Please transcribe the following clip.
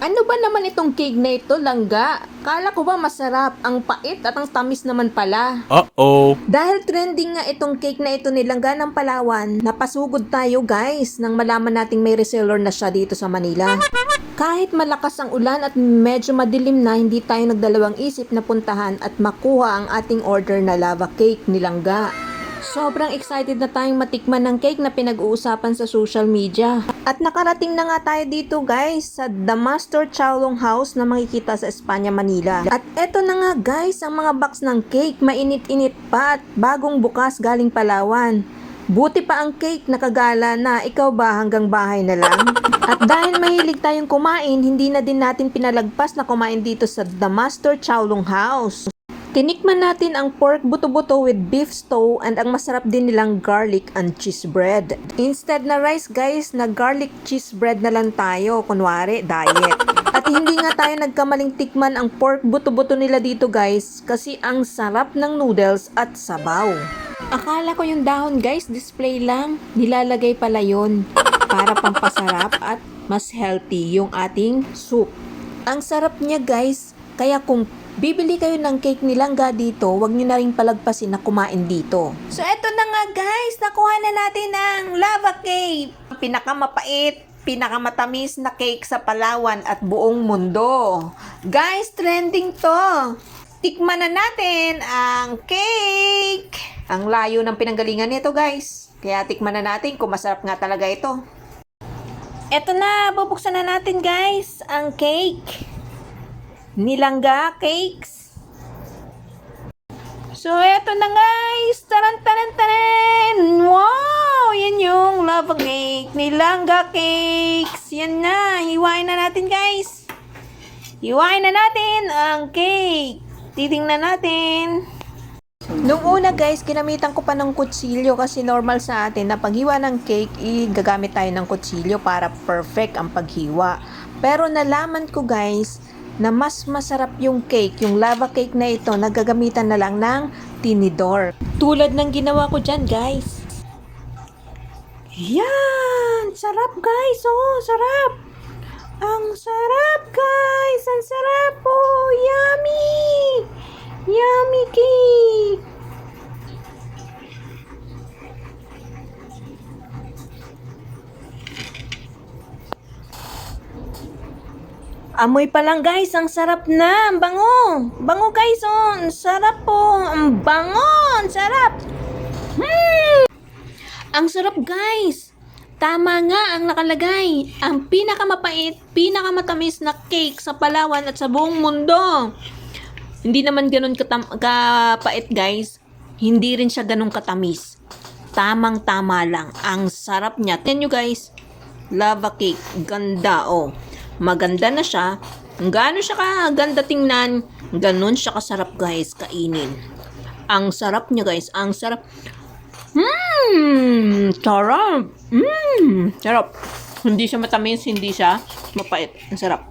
Ano ba naman itong cake na ito, langga? Kala ko ba masarap? Ang pait at ang tamis naman pala. Uh-oh. Dahil trending nga itong cake na ito ni Langga ng Palawan, napasugod tayo guys nang malaman nating may reseller na siya dito sa Manila. Kahit malakas ang ulan at medyo madilim na, hindi tayo nagdalawang isip na puntahan at makuha ang ating order na lava cake ni Langga. Sobrang excited na tayong matikman ng cake na pinag-uusapan sa social media. At nakarating na nga tayo dito guys sa The Master Chowlong House na makikita sa Espanya, Manila. At eto na nga guys ang mga box ng cake. Mainit-init pa at bagong bukas galing Palawan. Buti pa ang cake nakagala na ikaw ba hanggang bahay na lang? At dahil mahilig tayong kumain, hindi na din natin pinalagpas na kumain dito sa The Master Chowlong House. Tinikman natin ang pork buto-buto with beef stew and ang masarap din nilang garlic and cheese bread. Instead na rice guys, na garlic cheese bread na lang tayo, kunwari diet. At hindi nga tayo nagkamaling tikman ang pork buto-buto nila dito guys kasi ang sarap ng noodles at sabaw. Akala ko yung dahon guys, display lang. Nilalagay pala yon para pampasarap at mas healthy yung ating soup. Ang sarap niya guys, kaya kung bibili kayo ng cake ni Langga dito, wag niyo na rin palagpasin na kumain dito. So eto na nga guys, nakuha na natin ang lava cake. Pinakamapait, pinakamatamis na cake sa Palawan at buong mundo. Guys, trending to. Tikman na natin ang cake. Ang layo ng pinanggalingan nito guys. Kaya tikman na natin kung masarap nga talaga ito. Eto na, bubuksan na natin guys ang cake. Nilangga Cakes. So, eto na guys. Taran, taran, taran. Wow! Yan yung lava cake. Nilangga Cakes. Yan na. Hiwain na natin guys. Hiwain na natin ang cake. Titingnan natin. Nung una guys, ginamitan ko pa ng kutsilyo kasi normal sa atin na paghiwa ng cake, gagamit tayo ng kutsilyo para perfect ang paghiwa. Pero nalaman ko guys, na mas masarap yung cake, yung lava cake na ito, nagagamitan na lang ng tinidor. Tulad ng ginawa ko dyan guys. Yan! Sarap guys! Oh, sarap! Ang sarap guys! Ang Amoy pa lang guys, ang sarap na, ang bango. Bango guys, oh, ang sarap po, ang bango, ang sarap. Hmm! Ang sarap guys. Tama nga ang nakalagay. Ang pinakamapait, pinakamatamis na cake sa Palawan at sa buong mundo. Hindi naman ganun katam- kapait guys. Hindi rin siya ganun katamis. Tamang tama lang. Ang sarap niya. Tignan nyo guys. Lava cake. Ganda oh. Maganda na siya. Gaano siya kaganda tingnan. Ganun siya kasarap guys kainin. Ang sarap niya guys. Ang sarap. Mmm! Sarap! Mmm! Sarap. Hindi siya matamis, hindi siya mapait. Ang sarap.